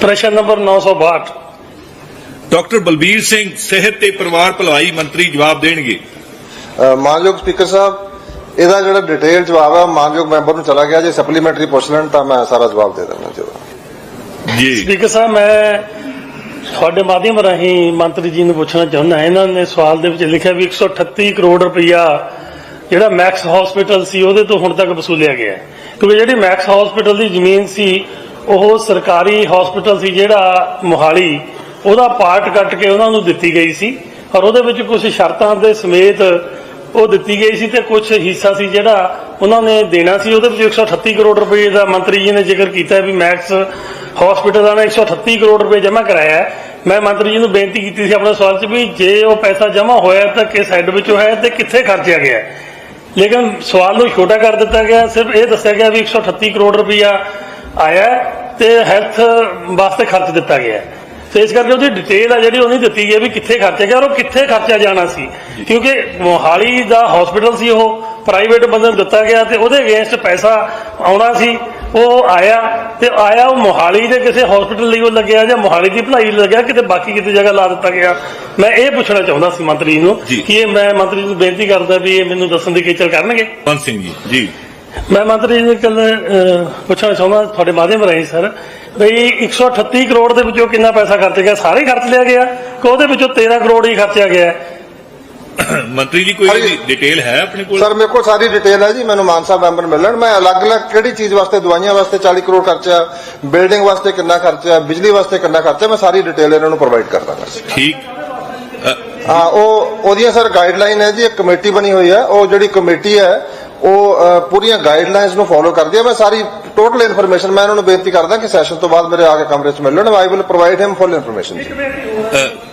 ਪ੍ਰਸ਼ਨ number 962 doctor Balbir Singh ਸਿਹਤ ਤੇ ਪਰਿਵਾਰ ਭਲਾਈ ਮੰਤਰੀ ਜਵਾਬ ਦੇਣਗੇ। ਮਾਨਯੋਗ ਸਪੀਕਰ ਸਾਹਿਬ ਇਹਦਾ ਜਿਹੜਾ ਡਿਟੇਲ ਜਵਾਬ ਹੈ ਮਾਨਯੋਗ ਮੈਂਬਰ ਨੂੰ ਚਲਾ ਗਿਆ। ਜੇ ਸਪਲੀਮੈਂਟਰੀ ਪੁੱਛ ਲੈਣ ਤਾਂ ਮੈਂ ਸਾਰਾ ਜਵਾਬ ਦੇ ਦਿੰਦਾ ਜੀ। ਸਪੀਕਰ ਸਾਹਿਬ ਮੈਂ ਤੁਹਾਡੇ ਮਾਧਿਅਮ ਰਾਹੀਂ ਮੰਤਰੀ ਜੀ ਨੂੰ ਪੁੱਛਣਾ ਚਾਹੁੰਦਾ। ਇਹਨਾਂ ਨੇ ਸਵਾਲ ਦੇ ਵਿੱਚ ਲਿਖਿਆ ਵੀ 138 ਕਰੋੜ ਰੁਪਈਆ ਜਿਹੜਾ ਮੈਕਸ ਹਸਪੀਟਲ ਸੀ ਉਹਦੇ ਤੋਂ ਹੁਣ ਤੱਕ ਵਸੂਲਿਆ ਗਿਆ। ਕਿਉਂਕਿ ਜਿਹੜੀ ਮੈਕਸ ਹਸਪੀਟਲ ਦੀ ਜ਼ਮੀਨ ਸੀ ਉਹ ਸਰਕਾਰੀ ਹਸਪੀਟਲ ਸੀ ਜਿਹੜਾ ਮੋਹਾਲੀ, ਉਹਦਾ ਪਾਰਟ ਕੱਟ ਕੇ ਉਹਨਾਂ ਨੂੰ ਦਿੱਤੀ ਗਈ ਸੀ। ਔਰ ਉਹਦੇ ਵਿੱਚ ਕੁਝ ਸ਼ਰਤਾਂ ਦੇ ਸਮੇਤ ਉਹ ਦਿੱਤੀ ਗਈ ਸੀ ਤੇ ਕੁਝ ਹਿੱਸਾ ਸੀ ਜਿਹੜਾ ਉਹਨਾਂ ਨੇ ਦੇਣਾ ਸੀ। ਉਹਦੇ ਵਿੱਚ 138 ਕਰੋੜ ਰੁਪਏ ਦਾ ਮੰਤਰੀ ਜੀ ਨੇ ਜ਼ਿਕਰ ਕੀਤਾ ਵੀ ਮੈਕਸ ਹਸਪੀਟਲ ਨੇ 138 ਕਰੋੜ ਰੁਪਏ ਜਮ੍ਹਾਂ ਕਰਾਇਆ। ਮੈਂ ਮੰਤਰੀ ਜੀ ਨੂੰ ਬੇਨਤੀ ਕੀਤੀ ਸੀ ਆਪਣੇ ਸਵਾਲ 'ਚ ਵੀ ਜੇ ਉਹ ਪੈਸਾ ਜਮ੍ਹਾਂ ਹੋਇਆ ਤਾਂ ਕਿਸ ਹੈੱਡ ਵਿੱਚੋਂ ਹੈ ਤੇ ਕਿੱਥੇ ਖਰਚਿਆ ਗਿਆ ਲੇਕਿਨ ਸਵਾਲ ਨੂੰ ਛੋਟਾ ਕਰ ਦਿੱਤਾ ਗਿਆ। ਸਿਰਫ ਇਹ ਦੱਸਿਆ ਗਿਆ ਵੀ 138 ਕਰੋੜ ਰੁਪਇਆ ਆਇਆ ਤੇ ਹੈਲਥ ਵਾਸਤੇ ਖਰਚ ਦਿੱਤਾ ਗਿਆ। ਤੇ ਇਸ ਕਰਕੇ ਉਹਦੀ ਡਿਟੇਲ ਆ ਜਿਹੜੀ ਉਹ ਨਹੀਂ ਦਿੱਤੀ ਗਈ ਵੀ ਕਿੱਥੇ ਖਰਚਿਆ ਗਿਆ ਔਰ ਉਹ ਕਿੱਥੇ ਖਰਚਿਆ ਜਾਣਾ ਸੀ। ਕਿਉਂਕਿ ਮੋਹਾਲੀ ਦਾ ਹਸਪੀਟਲ ਸੀ ਉਹ ਪ੍ਰਾਈਵੇਟ ਬੰਦੇ ਨੂੰ ਦਿੱਤਾ ਗਿਆ ਤੇ ਉਹਦੇ ਅਗੇਂਸਟ ਪੈਸਾ ਆਉਣਾ ਸੀ ਉਹ ਆਇਆ ਤੇ ਆਇਆ ਉਹ ਮੋਹਾਲੀ ਦੇ ਕਿਸੇ ਹਸਪੀਟਲ ਲਈ ਉਹ ਲੱਗਿਆ ਜਾਂ ਮੋਹਾਲੀ ਦੀ ਭਲਾਈ ਲਈ ਲੱਗਿਆ ਕਿਤੇ ਬਾਕੀ ਕਿਤੇ ਜਗ੍ਹਾ ਲਾ ਦਿੱਤਾ ਗਿਆ। ਮੈਂ ਇਹ ਪੁੱਛਣਾ ਚਾਹੁੰਦਾ ਸੀ ਮੰਤਰੀ ਨੂੰ। ਕਿ ਇਹ ਮੈਂ ਮੰਤਰੀ ਨੂੰ ਬੇਨਤੀ ਕਰਦਾ ਵੀ ਇਹ ਮੈਨੂੰ ਦੱਸਣ ਦੀ ਖੇਚਲ ਕਰਨਗੇ? ਸਿੰਘ ਜੀ ਜੀ। ਮੈਂ ਮੰਤਰੀ ਜੀ ਕੱਲ ਪੁੱਛਣਾ ਚਾਹੁੰਦਾ ਤੁਹਾਡੇ ਮਾਧਿਅਮ ਰਾਹੀਂ ਸਰ ਬਈ 138 ਕਰੋੜ ਦੇ ਵਿੱਚੋਂ ਕਿੰਨਾ ਪੈਸਾ ਖਰਚ ਗਿਆ? ਸਾਰੇ ਖਰਚ ਲਿਆ ਗਿਆ? ਕਿ ਉਹਦੇ ਵਿੱਚੋਂ 13 ਕਰੋੜ ਹੀ ਖਰਚਿਆ ਗਿਆ? ਮੰਤਰੀ ਜੀ ਕੋਈ ਡਿਟੇਲ ਹੈ ਆਪਣੇ ਕੋਲ? ਸਰ ਮੇਰੇ ਕੋਲ ਸਾਰੀ ਡਿਟੇਲ ਹੈ ਜੀ ਮੈਨੂੰ ਮਾਨ ਸਾਹਿਬ ਮੈਂਬਰ ਮਿਲਣ। ਮੈਂ ਅਲੱਗ-ਅਲੱਗ ਕਿਹੜੀ ਚੀਜ਼ ਵਾਸਤੇ ਦਵਾਈਆਂ ਵਾਸਤੇ 40 ਕਰੋੜ ਖਰਚਿਆ ਬਿਲਡਿੰਗ ਵਾਸਤੇ ਕਿੰਨਾ ਖਰਚਿਆ ਬਿਜਲੀ ਵਾਸਤੇ ਕਿੰਨਾ ਖਰਚਿਆ ਮੈਂ ਸਾਰੀ ਡਿਟੇਲ ਇਹਨਾਂ ਨੂੰ ਪ੍ਰੋਵਾਈਡ ਕਰ ਦਾਂਗਾ ਠੀਕ। ਹਾਂ ਉਹ ਉਹਦੀਆਂ ਸਰ ਗਾਈਡਲਾਈਨ ਹੈ ਜੀ ਇੱਕ ਕਮੇਟੀ ਬਣੀ ਹੋਈ ਹੈ। ਉਹ ਜਿਹੜੀ ਕਮੇਟੀ ਹੈ ਉਹ ਪੂਰੀਆਂ ਗਾਈਡਲਾਈਨਸ ਨੂੰ ਫੋਲੋ ਕਰਦੀ ਹੈ ਮੈਂ ਸਾਰੀ ਟੋਟਲ ਇਨਫੋਰਮੇਸ਼ਨ ਮੈਂ ਉਹਨਾਂ ਨੂੰ ਬੇਨਤੀ ਕਰਦਾ ਕਿ ਸੈਸ਼ਨ ਤੋਂ ਬਾਅਦ ਮੇਰੇ ਆ ਕੇ ਕਮਰੇ 'ਚ ਮਿਲ ਲੈਣ I will provide him full information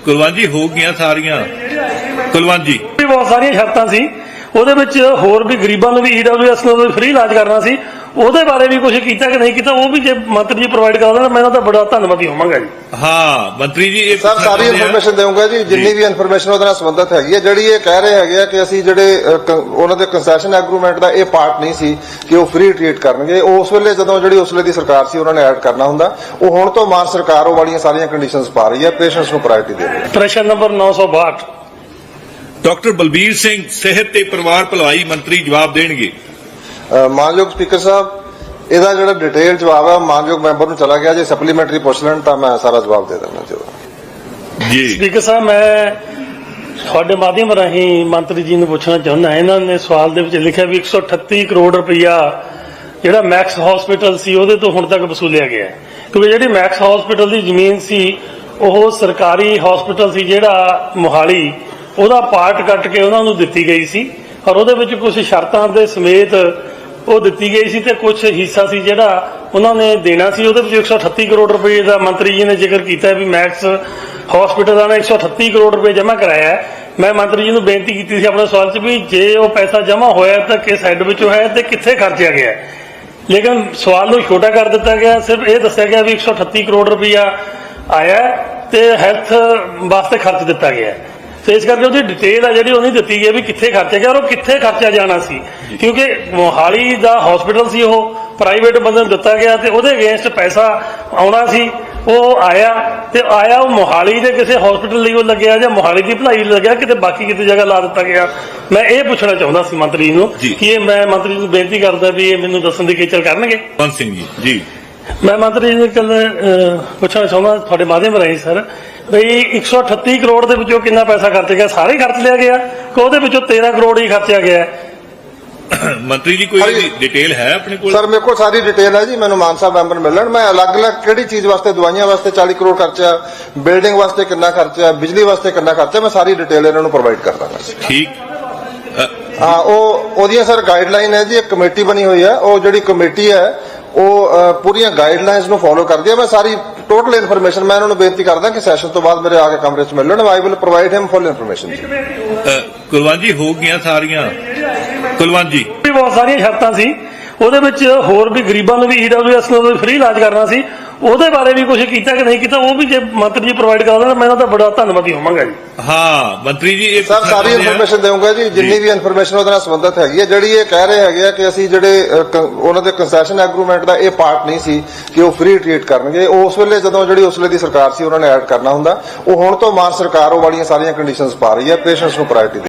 Kulwant ji ਹੋ ਗਈਆਂ ਸਾਰੀਆਂ। ਕੁਲਵੰਤ ਜੀ। ਵੀ ਬਹੁਤ ਸਾਰੀਆਂ ਸ਼ਰਤਾਂ ਸੀ। ਉਹਦੇ ਵਿੱਚ ਹੋਰ ਵੀ ਗਰੀਬਾਂ ਨੂੰ ਵੀ ਈਡਬਲਯੂਐਸ ਨੂੰ ਫ੍ਰੀ ਇਲਾਜ ਕਰਨਾ ਸੀ। ਉਹਦੇ ਬਾਰੇ ਵੀ ਕੁਝ ਕੀਤਾ ਕਿ ਨਹੀਂ ਕੀਤਾ ਉਹ ਵੀ ਜੇ ਮੰਤਰੀ ਜੀ ਪ੍ਰੋਵਾਈਡ ਕਰਾ ਦੇਣ ਮੈਂ ਇਹਨਾਂ ਦਾ ਬੜਾ ਧੰਨਵਾਦੀ ਹੋਵਾਂਗਾ ਜੀ। ਹਾਂ ਮੰਤਰੀ ਜੀ ਇਹ ਸਰ ਸਾਰੀ ਇਨਫੋਰਮੇਸ਼ਨ ਦੇਵਾਂਗਾ ਜੀ ਜਿੰਨੀ ਵੀ ਇਨਫੋਰਮੇਸ਼ਨ ਉਹਦੇ ਨਾਲ ਸੰਬੰਧਿਤ ਹੈਗੀ ਹੈ। ਜਿਹੜੀ ਇਹ ਕਹਿ ਰਹੇ ਹੈਗੇ ਆ ਕਿ ਅਸੀਂ ਜਿਹੜੇ ਉਹਨਾਂ ਦੇ ਕੰਸੈਸ਼ਨ ਐਗਰੀਮੈਂਟ ਦਾ ਇਹ ਪਾਰਟ ਨਹੀਂ ਸੀ ਕਿ ਉਹ ਫ੍ਰੀ ਟ੍ਰੀਟ ਕਰਨਗੇ ਉਸ ਵੇਲੇ ਜਦੋਂ ਜਿਹੜੀ ਉਸ ਵੇਲੇ ਦੀ ਸਰਕਾਰ ਸੀ ਉਹਨਾਂ ਨੇ ਐਡ ਕਰਨਾ ਹੁੰਦਾ। ਉਹ ਹੁਣ ਤੋਂ ਮਾਨ ਸਰਕਾਰ ਉਹ ਵਾਲੀਆਂ ਸਾਰੀਆਂ ਕੰਡੀਸ਼ਨਸ ਪਾ ਰਹੀ ਹੈ ਪੇਸ਼ੈਂਟਸ ਨੂੰ ਪ੍ਰਾਇੋਰਟੀ ਦੇ ਰਹੀ ਹੈ। ਪ੍ਰਸ਼ਨ ਨੰਬਰ 962 ਡਾਕਟਰ ਬਲਬੀਰ ਸਿੰਘ ਸਿਹਤ ਤੇ ਪਰਿਵਾਰ ਭਲਾਈ ਮੰਤਰੀ ਜਵਾਬ ਦੇਣਗੇ। ਮਾਨਯੋਗ ਸਪੀਕਰ ਸਾਹਿਬ ਇਹਦਾ ਜਿਹੜਾ ਡਿਟੇਲ ਜਵਾਬ ਹੈ ਮਾਨਯੋਗ ਮੈਂਬਰ ਨੂੰ ਚਲਾ ਗਿਆ। ਜੇ ਸਪਲੀਮੈਂਟਰੀ ਪੁੱਛ ਲੈਣ ਤਾਂ ਮੈਂ ਸਾਰਾ ਜਵਾਬ ਦੇ ਦਿੰਦਾ ਜੀ। ਜੀ। ਸਪੀਕਰ ਸਾਹਿਬ ਮੈਂ ਤੁਹਾਡੇ ਮਾਧਿਅਮ ਰਾਹੀਂ ਮੰਤਰੀ ਜੀ ਨੂੰ ਪੁੱਛਣਾ ਚਾਹੁੰਦਾ ਇਹਨਾਂ ਨੇ ਸਵਾਲ ਦੇ ਵਿੱਚ ਲਿਖਿਆ ਵੀ 138 ਕਰੋੜ ਰੁਪਈਆ ਜਿਹੜਾ ਮੈਕਸ ਹਸਪੀਟਲ ਸੀ ਉਹਦੇ ਤੋਂ ਹੁਣ ਤੱਕ ਵਸੂਲਿਆ ਗਿਆ ਹੈ। ਕਿਉਂਕਿ ਜਿਹੜੀ ਮੈਕਸ ਹਸਪੀਟਲ ਦੀ ਜ਼ਮੀਨ ਸੀ ਉਹ ਸਰਕਾਰੀ ਹਸਪੀਟਲ ਸੀ ਜਿਹੜਾ ਮੋਹਾਲੀ ਉਹਦਾ ਪਾਰਟ ਕੱਟ ਕੇ ਉਹਨਾਂ ਨੂੰ ਦਿੱਤੀ ਗਈ ਸੀ। ਔਰ ਉਹਦੇ ਵਿੱਚ ਕੁਝ ਸ਼ਰਤਾਂ ਦੇ ਸਮੇਤ ਉਹ ਦਿੱਤੀ ਗਈ ਸੀ ਤੇ ਕੁਝ ਹਿੱਸਾ ਸੀ ਜਿਹੜਾ ਉਹਨਾਂ ਨੇ ਦੇਣਾ ਸੀ। ਉਹਦੇ ਵਿੱਚ 138 ਕਰੋੜ ਰੁਪਏ ਦਾ ਮੰਤਰੀ ਜੀ ਨੇ ਜ਼ਿਕਰ ਕੀਤਾ ਵੀ ਮੈਕਸ ਹਸਪੀਟਲ ਨੇ 138 ਕਰੋੜ ਰੁਪਏ ਜਮ੍ਹਾਂ ਕਰਾਇਆ ਮੈਂ ਮੰਤਰੀ ਜੀ ਨੂੰ ਬੇਨਤੀ ਕੀਤੀ ਸੀ ਆਪਣੇ ਸਵਾਲ 'ਚ ਵੀ ਜੇ ਉਹ ਪੈਸਾ ਜਮ੍ਹਾਂ ਹੋਇਆ ਤਾਂ ਕਿਸ ਹੈੱਡ ਵਿੱਚੋਂ ਹੈ ਤੇ ਕਿੱਥੇ ਖਰਚਿਆ ਗਿਆ ਲੇਕਿਨ ਸਵਾਲ ਨੂੰ ਛੋਟਾ ਕਰ ਦਿੱਤਾ ਗਿਆ। ਸਿਰਫ ਇਹ ਦੱਸਿਆ ਗਿਆ ਵੀ 138 ਕਰੋੜ ਰੁਪਇਆ ਆਇਆ ਤੇ ਹੈਲਥ ਵਾਸਤੇ ਖਰਚ ਦਿੱਤਾ ਗਿਆ ਤੇ ਇਸ ਕਰਕੇ ਉਹਦੀ ਡਿਟੇਲ ਆ ਜਿਹੜੀ ਉਹ ਨਹੀਂ ਦਿੱਤੀ ਗਈ ਵੀ ਕਿੱਥੇ ਖਰਚਿਆ ਗਿਆ ਔਰ ਉਹ ਕਿੱਥੇ ਖਰਚਿਆ ਜਾਣਾ ਸੀ। ਕਿਉਂਕਿ ਮੋਹਾਲੀ ਦਾ ਹਸਪੀਟਲ ਸੀ ਉਹ ਪ੍ਰਾਈਵੇਟ ਬੰਦੇ ਨੂੰ ਦਿੱਤਾ ਗਿਆ ਤੇ ਉਹਦੇ ਅਗੇਂਸਟ ਪੈਸਾ ਆਉਣਾ ਸੀ ਉਹ ਆਇਆ ਤੇ ਆਇਆ ਉਹ ਮੋਹਾਲੀ ਦੇ ਕਿਸੇ ਹਸਪੀਟਲ ਲਈ ਉਹ ਲੱਗਿਆ ਜਾਂ ਮੋਹਾਲੀ ਦੀ ਭਲਾਈ ਲਈ ਲੱਗਿਆ ਕਿਤੇ ਬਾਕੀ ਕਿਤੇ ਜਗ੍ਹਾ ਲਾ ਦਿੱਤਾ ਗਿਆ। ਮੈਂ ਇਹ ਪੁੱਛਣਾ ਚਾਹੁੰਦਾ ਸੀ ਮੰਤਰੀ ਨੂੰ। ਕਿ ਇਹ ਮੈਂ ਮੰਤਰੀ ਨੂੰ ਬੇਨਤੀ ਕਰਦਾ ਵੀ ਇਹ ਮੈਨੂੰ ਦੱਸਣ ਦੀ ਖੇਚਲ ਕਰਨਗੇ? ਪੰਜ ਸਿੰਘ ਜੀ ਜੀ। ਮੈਂ ਮੰਤਰੀ ਜੀ ਨੂੰ ਕੱਲ ਪੁੱਛਣਾ ਚਾਹੁੰਦਾ ਤੁਹਾਡੇ ਮਾਧਿਅਮ ਰਾਹੀਂ ਸਰ ਬਈ 138 ਕਰੋੜ ਦੇ ਵਿੱਚੋਂ ਕਿੰਨਾ ਪੈਸਾ ਖਰਚ ਗਿਆ? ਸਾਰੇ ਖਰਚ ਲਿਆ ਗਿਆ। ਕਿ ਉਹਦੇ ਵਿੱਚੋਂ 13 ਕਰੋੜ ਹੀ ਖਰਚਿਆ ਗਿਆ। ਹੈ? ਮੰਤਰੀ ਜੀ ਕੋਈ ਡਿਟੇਲ ਹੈ ਆਪਣੇ ਕੋਲ? ਸਰ ਮੇਰੇ ਕੋਲ ਸਾਰੀ ਡਿਟੇਲ ਹੈ ਜੀ। ਮੈਨੂੰ ਮਾਨ ਸਾਹਿਬ ਮੈਂਬਰ ਮਿਲਣ। ਮੈਂ ਅਲੱਗ-ਅਲੱਗ ਕਿਹੜੀ ਚੀਜ਼ ਵਾਸਤੇ ਦਵਾਈਆਂ ਵਾਸਤੇ 40 ਕਰੋੜ ਖਰਚਿਆ ਬਿਲਡਿੰਗ ਵਾਸਤੇ ਕਿੰਨਾ ਖਰਚਿਆ ਬਿਜਲੀ ਵਾਸਤੇ ਕਿੰਨਾ ਖਰਚਿਆ ਮੈਂ ਸਾਰੀ ਡਿਟੇਲ ਇਹਨਾਂ ਨੂੰ ਪ੍ਰੋਵਾਈਡ ਕਰ ਦਾਂਗਾ ਠੀਕ। ਹਾਂ ਉਹ ਉਹਦੀਆਂ ਸਰ ਗਾਈਡਲਾਈਨ ਹੈ ਜੀ। ਇੱਕ ਕਮੇਟੀ ਬਣੀ ਹੋਈ ਹੈ। ਉਹ ਜਿਹੜੀ ਕਮੇਟੀ ਹੈ ਉਹ ਪੂਰੀਆਂ ਗਾਈਡਲਾਈਨਸ ਨੂੰ ਫੋਲੋ ਕਰਦੀ ਹੈ ਮੈਂ ਸਾਰੀ ਟੋਟਲ ਇਨਫੋਰਮੇਸ਼ਨ ਮੈਂ ਉਹਨਾਂ ਨੂੰ ਬੇਨਤੀ ਕਰਦਾ ਕਿ ਸੈਸ਼ਨ ਤੋਂ ਬਾਅਦ ਮੇਰੇ ਆ ਕੇ ਕਮਰੇ 'ਚ ਮਿਲ ਲੈਣ। I will provide him full information Kulwant ji ਹੋ ਗਈਆਂ ਸਾਰੀਆਂ। ਕੁਲਵੰਤ ਜੀ। ਬਹੁਤ ਸਾਰੀਆਂ ਸ਼ਰਤਾਂ ਸੀ। ਉਹਦੇ ਵਿੱਚ ਹੋਰ ਵੀ ਗਰੀਬਾਂ ਨੂੰ ਵੀ ਈਡਬਲਯੂਐਸ ਨੂੰ ਫ੍ਰੀ ਇਲਾਜ ਕਰਨਾ ਸੀ। ਉਹਦੇ ਬਾਰੇ ਵੀ ਕੁਝ ਕੀਤਾ ਕਿ ਨਹੀਂ ਕੀਤਾ ਉਹ ਵੀ ਜੇ ਮੰਤਰੀ ਜੀ ਪ੍ਰੋਵਾਈਡ ਕਰਾ ਦੇਣ ਮੈਂ ਇਹਨਾਂ ਦਾ ਬੜਾ ਧੰਨਵਾਦੀ ਹੋਵਾਂਗਾ ਜੀ। ਹਾਂ ਮੰਤਰੀ ਜੀ ਇਹ ਸਰ ਸਾਰੀ। ਇਨਫੋਰਮੇਸ਼ਨ ਦੇਵਾਂਗਾ ਜੀ ਜਿੰਨੀ ਵੀ ਇਨਫੋਰਮੇਸ਼ਨ ਉਹਦੇ ਨਾਲ ਸੰਬੰਧਿਤ ਹੈਗੀ ਹੈ ਜਿਹੜੀ ਇਹ ਕਹਿ ਰਹੇ ਹੈਗੇ ਆ ਕਿ ਅਸੀਂ ਜਿਹੜੇ ਉਹਨਾਂ ਦੇ ਕੰਸੈਸ਼ਨ ਐਗਰੀਮੈਂਟ ਦਾ ਇਹ ਪਾਰਟ ਨਹੀਂ ਸੀ ਕਿ ਉਹ ਫ੍ਰੀ ਟ੍ਰੀਟ ਕਰਨਗੇ। ਉਸ ਵੇਲੇ ਜਦੋਂ ਜਿਹੜੀ ਉਸ ਵੇਲੇ ਦੀ ਸਰਕਾਰ ਸੀ ਉਹਨਾਂ ਨੇ ਐਡ ਕਰਨਾ ਹੁੰਦਾ। ਉਹ ਹੁਣ ਤੋਂ ਮਾਨ ਸਰਕਾਰ ਉਹ ਵਾਲੀਆਂ ਸਾਰੀਆਂ ਕੰਡੀਸ਼ਨਸ ਪਾ ਰਹੀ ਹੈ ਪੇਸ਼ੈਂਟਸ ਨੂੰ ਪ੍ਰਾਇੋਰਟੀ